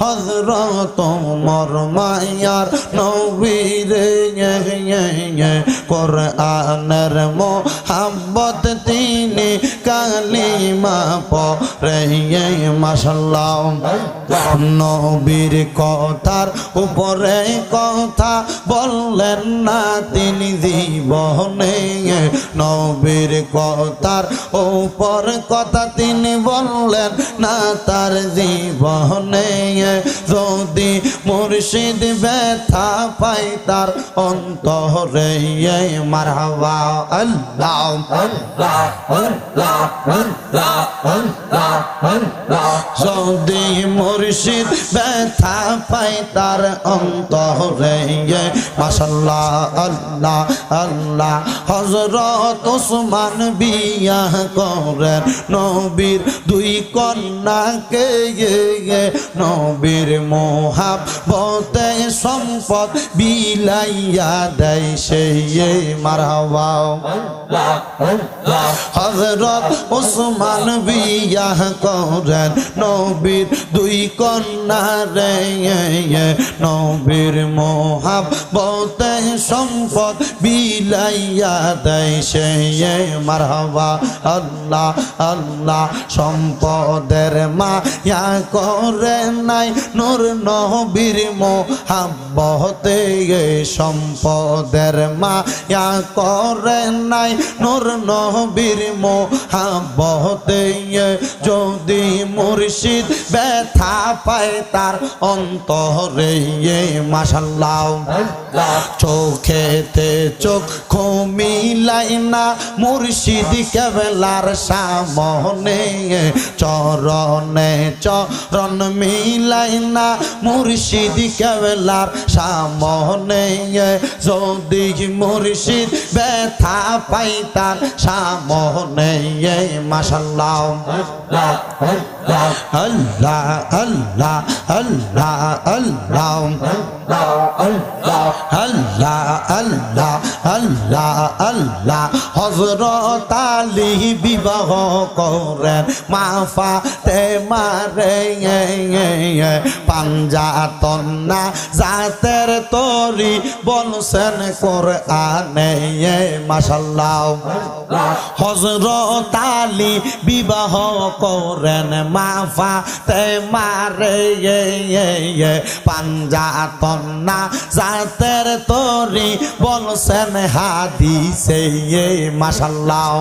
হজরত মর মায়ার নবীরে কোরআনের মোহাম্মত তিনি কালিমা পরে মাসাল্লাহ নবীর কথার উপরে কথা বললেন না তিনি জীবনে। নবীর কথার উপর কথা তিনি বললেন না তার জীবনে। যদি মুর্শিদ ব্যথা পাই তার অন্তরে মারহাবা। আল্লাহ। যদি মুর্শিদ ব্যথা পাই তার অন্তরে মাসাল্লাহ আল্লাহ আল্লাহ হজরত ওসমান বিয়া করেন। নবীর দুই কন্যাকে নবীর মোহাব বতে সম্পদ বিলাইয়া দেয় সেই মারহাবা। হজরত ওসমান বিয়া করেন নবীর দুই কন্যা রে নবীর মোহাব বতে সম্পদ বিলাইয়া দেয় সে মারহাবা, আল্লাহ আল্লাহ সম্পদের মায়া করে নাই নূর নবীর মোহাব্বতে সম্পদের মায়া করে নাই নূর নবীর মোহাব্বতে যদি মুর্শিদ ব্যথা পায় তার অন্তরে মাসাল্লাহ চোখেতে চোখ মিলাই না মুর্শিদ কেবলার সামনে চরণে চরণ মিলাই না মুর্শিদ কেবলার সামনে যদি মুর্শিদ ব্যথা পাই তার সামনে মাসাল্লাহ আল্লাহ আল্লাহ আল্লাহ আল্লাহ আল্লাহ আল্লাহ আল্লাহ আল্লাহ। হজরত আলী বিবাহ করেন মাফা তে মারে পাঞ্জাতন না জাতের তরি বলছেন করে আনে মাসাল্লাহ হজরত আলী বিবাহ করেন মাফা তে মারে পাঞ্জাতন না জাতের তরি বলছেন হাদিসে মাসাল্লাহ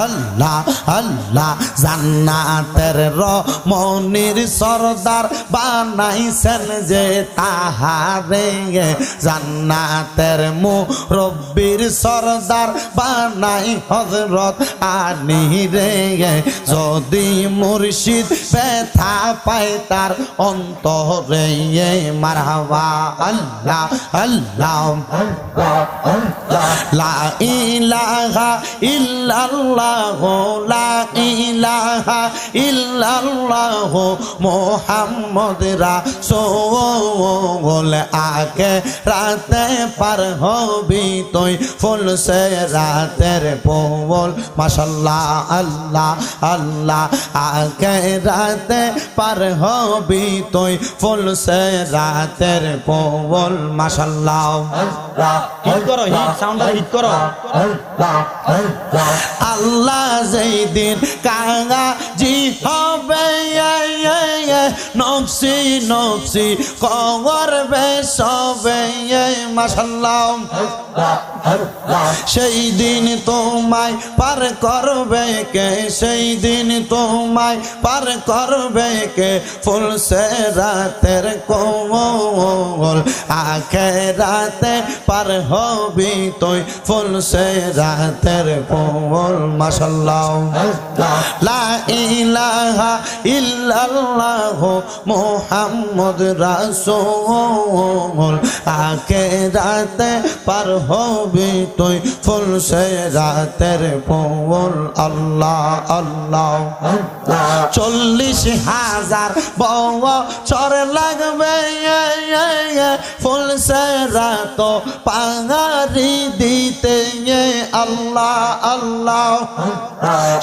আল্লাহ আল্লাহ জান্নাতের রমণির সর্দার বানাইছেন যে তাহারে জান্নাতের মুরব্বির সর্দার বানাই হজরত আনি রে যদি মুর্শিদ ব্যথা পায় তার অন্তরে। মারহাবা, আল্লাহ আল্লাহ লা ইলাহা ইল্লাল্লাহ, লা ইলাহা ইল্লাল্লাহ। মোহাম্মদ রাসূল, আগে রাতে পার হবি তুই, ফুল সে রাতের পোল মাশাল্লাহ, আল্লাহ আল্লাহ রাতে পার হবি তুই ফুল সে রাতের পোল মাশাল্লাহ। হিট করো হিট সাউন্ডটা হিট করো। আল্লাহ যেই দিন কাঙা জি হবে নকশি নকশি কবর বেসবে মাসাল্লাহ সেই দিন তোমায় পার করবে কে? সেই দিন তোমায় পার করবে কে? ফুল সে রাতের কোমল আখে রাতে পার হবি তুই। ফুল সে রাতের কোমল মাসাল্লাহ লা ইলাহা ইল্লাল্লাহ মুহাম্মদ রাসূল। আখে রাতে পার হবি হবি তুই ফুলসে রাতের ফুল আল্লাহ আল্লাহ চল্লিশ হাজার বছর লাগবে ফুলসে রাত পাহাড়ি দিতে, আল্লাহ আল্লাহ।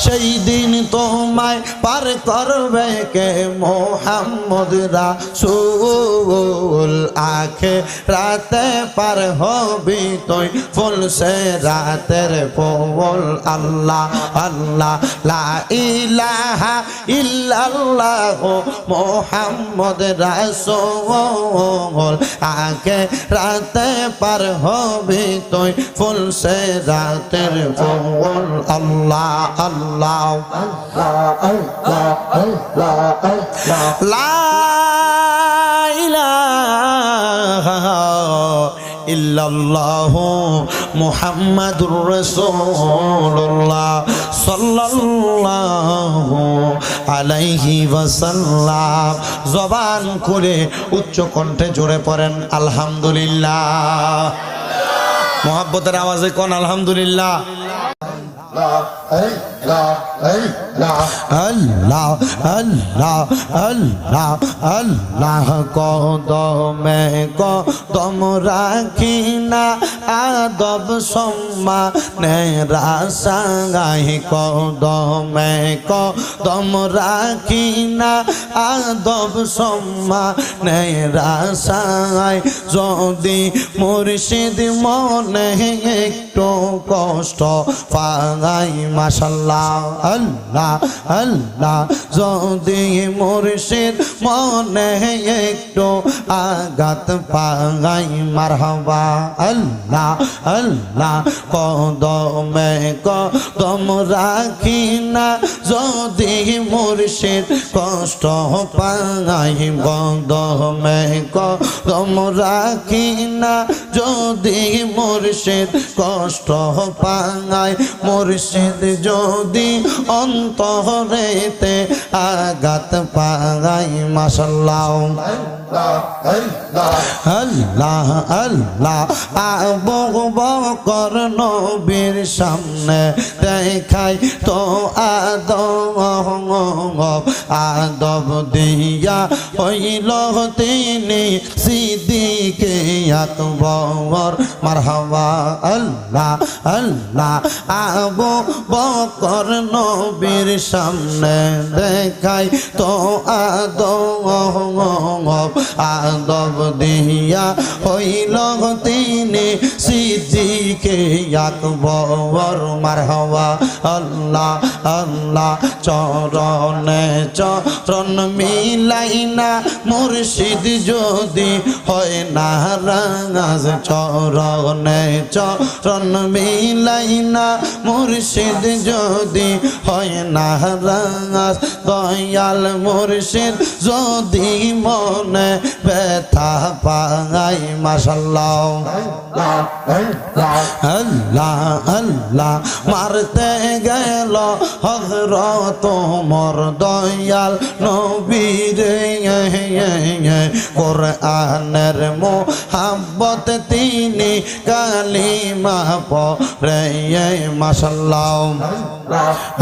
সেই দিন তোমায় পার করবে কে মোহাম্মদ রাসূল। আখে রাতে পার হবি তুই ফুল সে রাতের ফুল আল্লাহ আল্লাহ, লা ইলাহা ইল্লাল্লাহ মোহাম্মদ রাসূল। আখে রাতে পার হবি তুই ফুল সে রাতের ফুল আল্লাহ আল্লাহ, লা ইলাহা ইল্লাল্লাহ মুহাম্মাদুর রাসূলুল্লাহ সাল্লাল্লাহু আলাইহি ওয়াসাল্লাম। জবান খুলে উচ্চ কণ্ঠে জোরে পড়েন, আলহামদুলিল্লাহ। মোহাব্বতের আওয়াজে কোন আলহামদুলিল্লাহ? আল্লাহ আল্লাহ আল্লাহ আল্লাহ কদমে কদম রাখি না আদব সম্মা নেরাসাই কদমে কদম রাখি না আদব সম্মা নেরাসাই যদি মুর্শিদ মনে একটু কষ্ট পাগাই মাশাল্লাহ, আল্লাহ আল্লাহ। যদি মুর্শিদ মনে একটু আঘাত পাগাই, মারহাবা। আল্লাহ আল্লাহ, কদমে কদম রাখি না যদি মুর্শিদ কষ্ট পাগাই, কদমে কদম রাখি না যদি মুর্শিদ কষ্ট পাগাই মুর্শিদ যদি অন্তরেতে আঘাত পাগাই মাসাল্লাহ আল্লাহ আল্লাহ, আবু বকর নবীর সামনে দেখাই তো আদব আদব দিয়া হইল তিনি সিদ্দিকে আকবর মারহাবা, আল্লাহ আল্লাহ, আবু বকর নবীর সামনে দেখাই তো আদব আদব দিয়া হইল তিনি সিদ্দিকে আকবর, মারহাবা, আল্লাহ আল্লাহ, চরণে চরণ মিলাইনা মুর্শিদ যদি হয় না রাঙাজ চরণে চরণ মিলাইনা মুর্শিদ যদি হয় না রাঙাজ দয়াল মুর্শিদ যদি মনে ব্যথা পাগাই মাসাল্লাহ আল্লাহ আল্লাহ মারতে গেল হজরত মোর দয়াল নবীর কোরআনের মোহাব্বত তিনি কালিমা পরে মাসাল্লাহ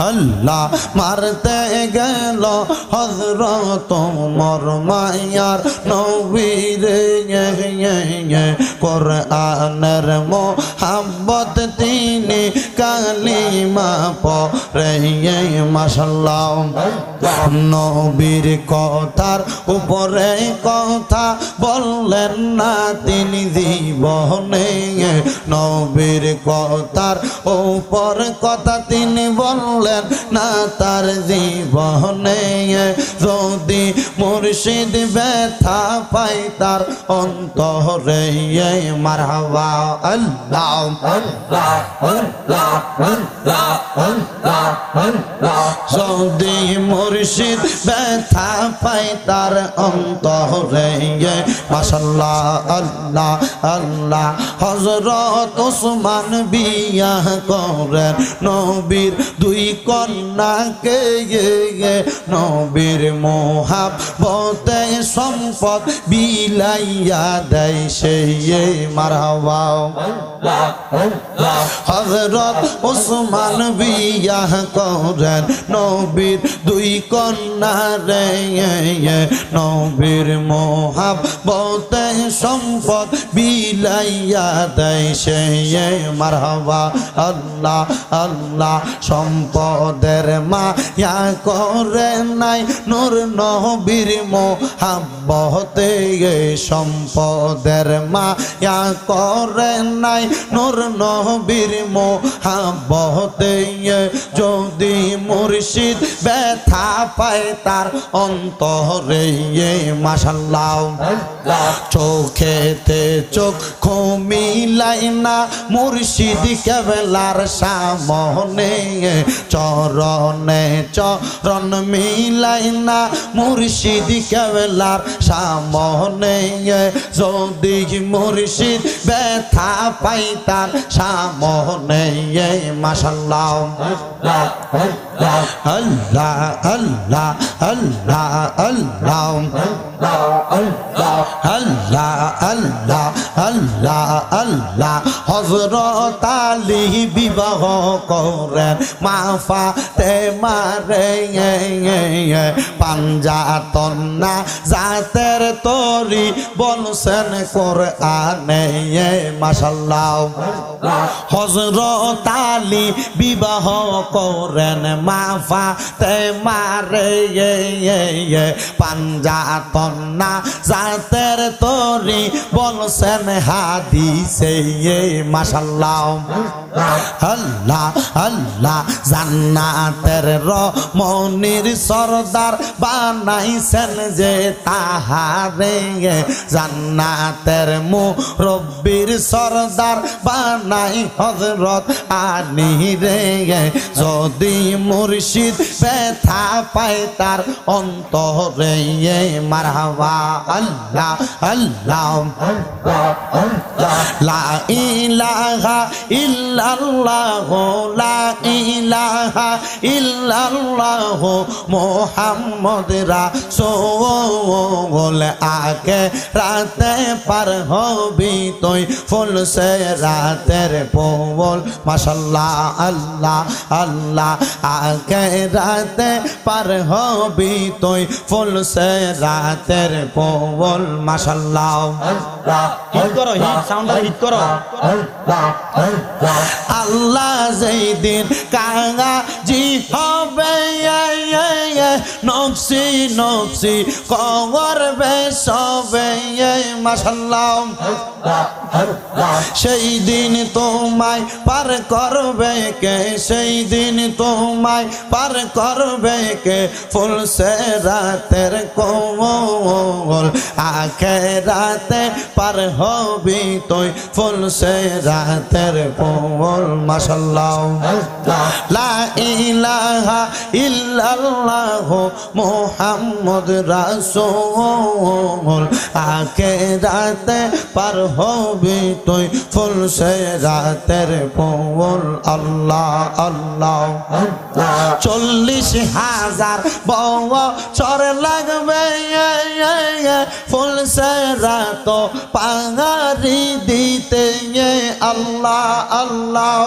আল্লাহ মারতে গেল হজরত মোর মায়ার নবীর কোরআনের মোহাব্বত তিনি কালিমা পরে মাসাল্লাহ নবীর কথার উপরে কথা বললেন না তিনি জীবনে নবীর কথার উপর কথা তিনি বললেন, না তার জীবনে যদি মুর্শিদ ব্যথা পাই তার অন্তরে মারহাবা আল্লাহ, যদি মুর্শিদ ব্যথা পাই তার অন্তরে মাসাল্লাহ আল্লাহ আল্লাহ। হজরত ওসমান বিয়া করেন নবীর দুই কন্যাকে নবীর মোহাব বতে সম্পদ বিলাইয়া দেয় সেই মারহাবা। হজরত ওসমান বিয়া করেন নবীর দুই কন্যা রে নবীর মোহাব বতে সম্পদ বিলাইয়া দেয় সে মারহাবা আল্লাহ আল্লাহ সম্পদের মা ইয়া করে নাই নূর নবীর মোহাব্বতে সম্পদের মা ইয়া করে নাই নূর নবীর মোহাব্বতে যদি মুর্শিদ ব্যথা পায় তার অন্তরে মাসাল্লাহ চোখেতে চোখ 込み মিলাই না মুর্শিদ কেবলার সামনে, চরণে চরণ মিলাই না মুর্শিদ কেবলার সামনে। যদি মুর্শিদ ব্যথা পাই তার সামনে মাসাল্লাহ আল্লাহ আল্লাহ আল্লাহ আল্লাহ আল্লাহ আল্লাহ আল্লাহ আল্লাহ। হজরত আলী বিবাহ করেন। মাফা তে মারে পাঞ্জাতন না জাতের তরি বলছেন করে আনে মাসাল্লাহ হজরত আলী বিবাহ করেন। মাফা তে মারে পাঞ্জাতন না জাতের তরি বলছেন হাদিসে। মাসাল্লাহ আল্লাহ আল্লাহ যে তাহারে। জান্নাতের মুরব্বির সরদার বানাই হজরত আনি রে। যদি মুর্শিদ ব্যথা পায় তার অন্তরে মারহাবা। আল্লাহ আল্লাহ। লা ইলাহা ইল্লাল্লাহ লা ইলাহা ইল্লাল্লাহ মোহাম্মদ রাসূল। আগে রাতে পার হবি তুই ফুল সে রাতের পোল মাশাল্লাহ আল্লাহ আল্লাহ। আগে রাতে পার হবি তুই ফুল সে রাতের পোল মাশাল্লাহ। হিট করো হিট হিট করো। আল্লাহ যেই দিন কাঙা জি হবে নকশি নকশি কবর বেসবে মাসাল্লাহ সেই দিন তোমায় পার করবে কে? সেই দিন তোমায় পার করবে কে? ফুল সে রাতের কোমল আখে রাতে পার হবি তুই। ফুল সে রাতের কোমল মাসাল্লাহ লা মুহাম্মদ রাসূল। আখে রাতে পার হবি তুই ফুল সে রাতের কোমল আল্লাহ আল্লাহ। চল্লিশ হাজার বছর লাগবে ফুল সে রাত পাহাড়ি দিতে আল্লাহ আল্লাহ।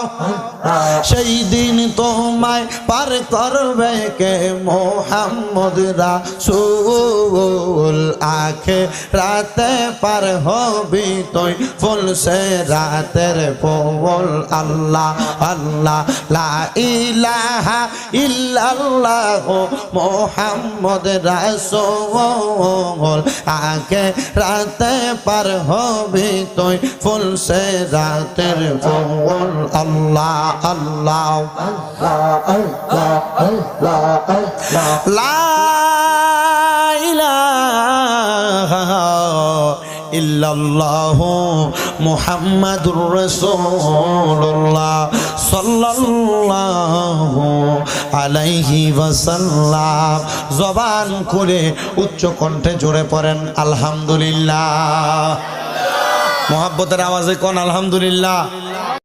সেই দিন তোমায় পার করবে কে? মোহাম্মদ রাসূল। আখে রাতে পার হবি তুই ফুল সে রাতের পোল আল্লাহ আল্লাহ লা ইলাহা ইল্লাল্লাহ মোহাম্মদ রাসূল। আগে রাতে পার হবি তুই ফুল সে রাতের পোল আল্লাহ আল্লাহ ইল্লাল্লাহু মুহাম্মাদুর রাসূলুল্লাহ সাল্লাল্লাহু আলাইহি ওয়াসাল্লাম। জবান করে উচ্চ কণ্ঠে জোরে পড়েন, আলহামদুলিল্লাহ। মোহাব্বতের আওয়াজে কোন আলহামদুলিল্লাহ।